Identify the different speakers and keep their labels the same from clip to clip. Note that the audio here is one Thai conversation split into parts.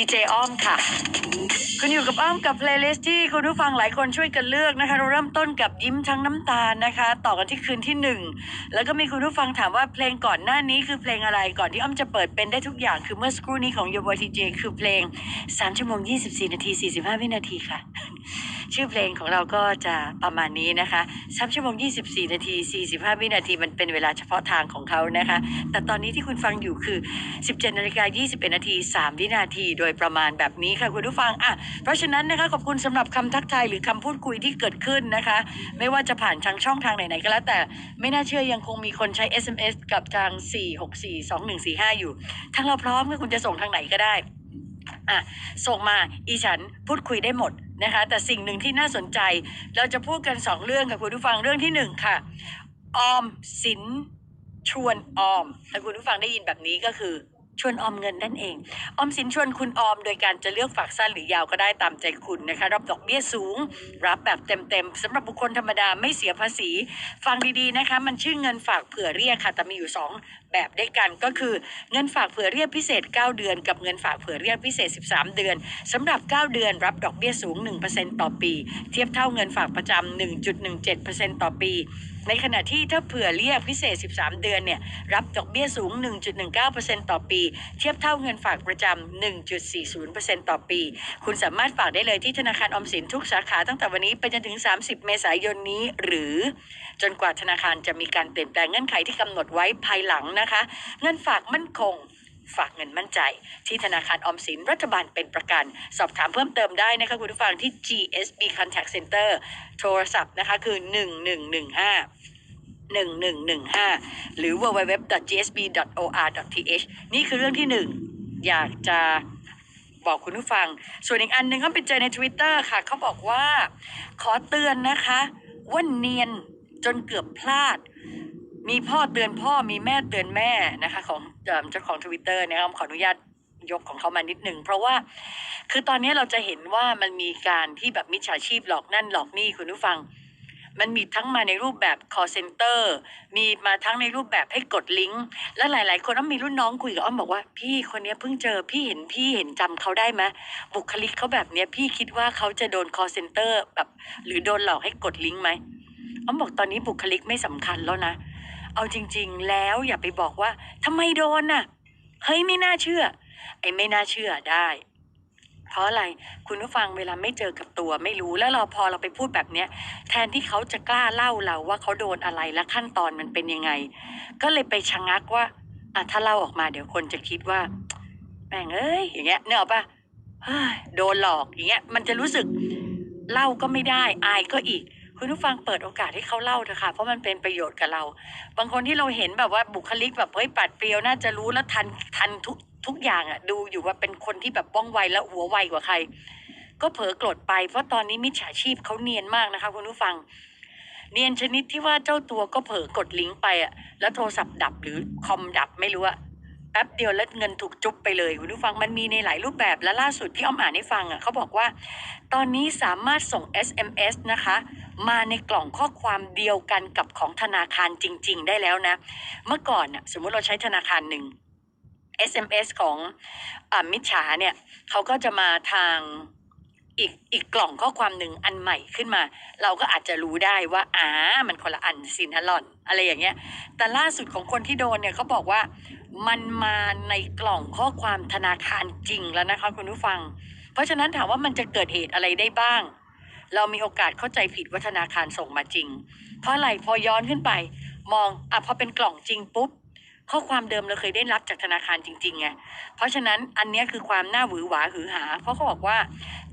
Speaker 1: ดีเจอ้อมค่ะ คุณอยู่กับอ้อมกับเพลย์ลิสต์ที่คุณผู้ฟังหลายคนช่วยกันเลือกนะคะ เราเริ่มต้นกับยิ้มทั้งน้ำตาลนะคะ ต่อกันที่คืนที่หนึ่งแล้วก็มีคุณผู้ฟังถามว่าเพลงก่อนหน้านี้คือเพลงอะไรก่อนที่อ้อมจะเปิดเป็นได้ทุกอย่างคือเมื่อสักครู่นี้ของ Your Boy TJ คือเพลง3ชั่วโมง24 นาที 45 วินาทีค่ะ ชื่อเพลงของเราก็จะประมาณนี้นะคะ3ชั่วโมง24 นาที 45 วินาทีมันเป็นเวลาเฉพาะทางของเขานะคะ แต่ตอนนี้ที่คุณฟังอยู่คือ 17นาฬิกา21 นาที 3 วินาทีโดยประมาณแบบนี้ค่ะคุณผู้ฟังอะเพราะฉะนั้นนะคะขอบคุณสำหรับคำทักทายหรือคำพูดคุยที่เกิดขึ้นนะคะ ไม่ว่าจะผ่านทางช่องทางไหนๆก็แล้ว แต่ไม่น่าเชื่อยังคงมีคนใช้ SMS กับทาง 4642145 อยู่ทางเราพร้อมค่ะคุณจะส่งทางไหนก็ได้อะส่งมาอีฉันพูดคุยได้หมดนะคะแต่สิ่งหนึ่งที่น่าสนใจ เราจะพูดกันสองเรื่องค่ะคุณผู้ฟังเรื่องที่หนึ่งค่ะออมสินชวนออมถ้าคุณผู้ฟังได้ยินแบบนี้ก็คือ ชวนออมเงินนั่นเอง ออมสินชวนคุณออมโดยการจะเลือกฝากสั้นหรือยาวก็ได้ตามใจคุณนะคะ รับดอกเบี้ยสูง รับแบบเต็มๆสำหรับบุคคลธรรมดาไม่เสียภาษี ฟังดีๆนะคะ มันชื่อเงินฝากเผื่อเรียกค่ะ แต่มีอยู่สอง แบบด้วยกันก็คือเงินฝากเผื่อเรียกพิเศษ 9 เดือน กับเงินฝากเผื่อเรียกพิเศษ 13 เดือนสำหรับ 9 เดือนรับดอกเบี้ยสูง 1%ต่อปี เทียบเท่าเงินฝากประจำ1.17%ต่อปี ในขณะที่ถ้าเผื่อเรียกพิเศษ 13 เดือนเนี่ยรับดอกเบี้ยสูง 1.19%ต่อปี เทียบเท่าเงินฝากประจำ1.40%ต่อปี คุณสามารถฝากได้เลยที่ธนาคารออมสินทุกสาขาตั้งแต่วันนี้ไปจนถึง 30 เมษายนนี้ หรือ จนกว่าธนาคารจะมีการเปลี่ยนแปลงเงื่อนไขที่กำหนดไว้ภายหลังนะคะ เงินฝากมั่นคงฝากเงินมั่นใจ ที่ธนาคารออมสินรัฐบาลเป็นประกัน สอบถามเพิ่มเติมได้นะคะคุณผู้ฟังที่ GSB Contact Center โทรศัพท์นะคะคือ 1115 1115 หรือ www.gsb.or.th นี่คือเรื่องที่หนึ่งอยากจะบอกคุณผู้ฟัง ส่วนอีกอันหนึ่งก็ไปเจอใน Twitter ค่ะ เขาบอกว่า ขอเตือนนะคะว่าเนียนจนเกือบพลาด มีพ่อเตือนพ่อมีแม่เตือนแม่นะคะของเจ้าของทวิตเตอร์นะครับขออนุญาตยกของเขามานิดหนึ่งเพราะว่าคือตอนนี้เราจะเห็นว่ามันมีการที่แบบมิจฉาชีพหลอกนั่นหลอกนี่คุณผู้ฟัง มันมีทั้งมาในรูปแบบ call center มีมาทั้งในรูปแบบให้กดลิงก์และหลาย ๆ คนอ้อมมีรุ่นน้องคุยกับอ้อมบอกว่า พี่คนนี้เพิ่งเจอพี่เห็นพี่เห็นจำเขาได้ไหมบุคลิกเขาแบบเนี้ยพี่คิดว่าเขาจะโดน call center แบบ หรือโดนหลอกให้กดลิงก์ไหมอ้อมบอกตอนนี้บุคลิกไม่สำคัญแล้วนะ เอาจริง ๆ แล้วอย่าไปบอกว่าทำไมโดนน่ะ เฮ้ยไม่น่าเชื่อ ไอ้ไม่น่าเชื่อได้ เพราะอะไรคุณผู้ฟังเวลาไม่เจอกับตัวไม่รู้แล้วเราพอเราไปพูดแบบเนี้ย แทนที่เขาจะกล้าเล่าเราว่าเขาโดนอะไรและขั้นตอนมันเป็นยังไง ก็เลยไปชะงักว่าอะถ้าเล่าออกมาเดี๋ยวคนจะคิดว่าแม่งเอ้ยอย่างเงี้ยเนอะปะเฮ้ยโดนหลอกอย่างเงี้ย มันจะรู้สึกเล่าก็ไม่ได้ อายก็อีก คุณผู้ฟังเปิดโอกาสให้เขาเล่าเถอะค่ะ เพราะมันเป็นประโยชน์กับเรา บางคนที่เราเห็นแบบว่าบุคลิกแบบเฮ้ยปัดเปรียวน่าจะรู้แล้วทันทันทุกทุกอย่างอะดูอยู่ว่าเป็นคนที่แบบว่องไวและหัวไวกว่าใคร ก็เผลอกรดไปเพราะตอนนี้มิจฉาชีพเขาเนียนมากนะคะ คุณผู้ฟัง เนียนชนิดที่ว่าเจ้าตัวก็เผลอกดลิงก์ไปอะแล้วโทรศัพท์ดับหรือคอมดับไม่รู้อะแป๊บเดียวแล้วเงินถูกจุบไปเลยคุณผู้ฟังมันมีในหลายรูปแบบและล่าสุดที่อ้อมอ่านให้ฟังอะเขาบอกว่า ตอนนี้สามารถส่ง SMS นะคะ มาในกล่องข้อความเดียวกันกับของธนาคารจริง ๆ ได้แล้วนะ เมื่อก่อนน่ะสมมุติเราใช้ธนาคารหนึ่ง SMS ของอมิจฉาเนี่ยเขาก็จะมาทางอีกอีกกล่องข้อความหนึ่งอันใหม่ขึ้นมา เราก็อาจจะรู้ได้ว่าอ่ามันคนละอันสินะหล่อน อะไรอย่างเงี้ย แต่ล่าสุดของคนที่โดนเนี่ยเขาบอกว่ามันมาในกล่องข้อความธนาคารจริงแล้วนะคะคุณผู้ฟัง เพราะฉะนั้นถามว่ามันจะเกิดเหตุอะไรได้บ้าง เรามีโอกาสเข้าใจผิดว่าธนาคารส่งมาจริง เพราะอะไรพอย้อนขึ้นไป มองอะพอเป็นกล่องจริงปุ๊บข้อความเดิมเราเคยได้รับจากธนาคารจริงๆไง เพราะฉะนั้นอันนี้คือความน่าหวือหวาหือหา เพราะเขาบอกว่า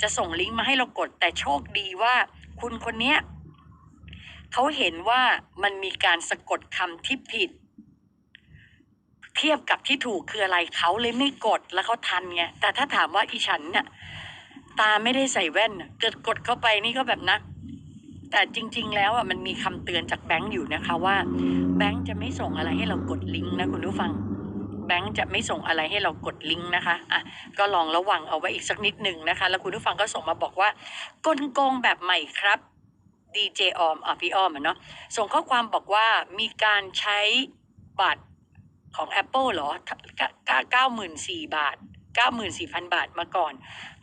Speaker 1: จะส่งลิงก์มาให้เรากด แต่โชคดีว่าคุณคนเนี้ยเขาเห็นว่ามันมีการสะกดคำที่ผิด เทียบกับที่ถูกคืออะไรเขาเลยไม่กดแล้วเขาทันไง แต่ถ้าถามว่าอีฉันเนี่ย ตาไม่ได้ใส่แว่นน่ะเกิดกดเข้าไปนี่ก็แบบนะ แต่จริง ๆ แล้วอะมันมีคำเตือนจากแบงก์อยู่นะคะว่า แบงก์จะไม่ส่งอะไรให้เรากดลิงก์นะคุณผู้ฟังแบงก์จะไม่ส่งอะไรให้เรากดลิงก์นะคะ อะ ก็ลองระวังเอาไว้อีกสักนิดหนึ่งนะคะ แล้วคุณผู้ฟังก็ส่งมาบอกว่ากลโกงแบบใหม่ครับดีเจออมอะพี่ออมอะเนาะ ส่งข้อความบอกว่ามีการใช้บัตรของ Apple เหรอเก้าหมื่นสี่บาท 94,000 บาทมาก่อน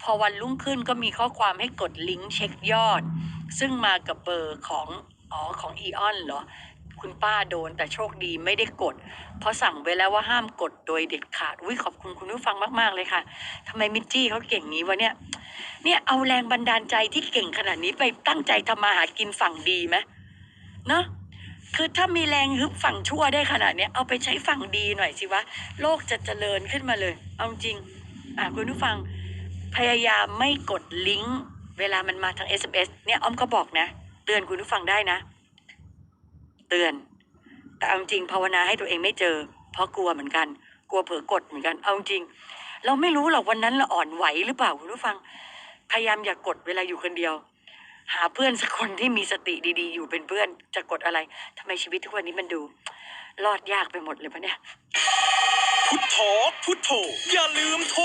Speaker 1: พอวันรุ่งขึ้นก็มีข้อความให้กดลิงก์เช็คยอด ซึ่งมากับเบอร์ของอ๋อของอีออนเหรอ คุณป้าโดนแต่โชคดีไม่ได้กด เพราะสั่งไว้แล้วว่าห้ามกดโดยเด็ดขาดอุ้ยขอบคุณคุณผู้ฟังมาก ๆ เลยค่ะทำไมมิจจี้เขาเก่งงี้วะเนี่ย เนี่ยเอาแรงบันดาลใจที่เก่งขนาดนี้ไปตั้งใจทำมาหากินฝั่งดีไหมเนาะคือถ้ามีแรงฮึบฝั่งชั่วได้ขนาดนี้เอาไปใช้ฝั่งดีหน่อยสิวะ โลกจะเจริญขึ้นมาเลย เอาจริง คุณผู้ฟังพยายามไม่กดลิงก์เวลามันมาทาง SMS เนี่ยอ้อมก็บอกนะ เตือนคุณผู้ฟังได้นะ เตือน แต่เอาจริงภาวนาให้ตัวเองไม่เจอ เพราะกลัวเหมือนกัน กลัวเผลอกดเหมือนกันเอาจริง เราไม่รู้หรอกวันนั้นเราอ่อนไหวหรือเปล่าคุณผู้ฟัง พยายามอย่ากดเวลาอยู่คนเดียว หาเพื่อนสักคนที่มีสติดีๆ อยู่เป็นเพื่อนจะกดอะไรทำไมชีวิตทุกวันนี้มันดู รอดยากไปหมดเลยปะเนี่ย
Speaker 2: พุทโธพุทโธอย่าลืมโทร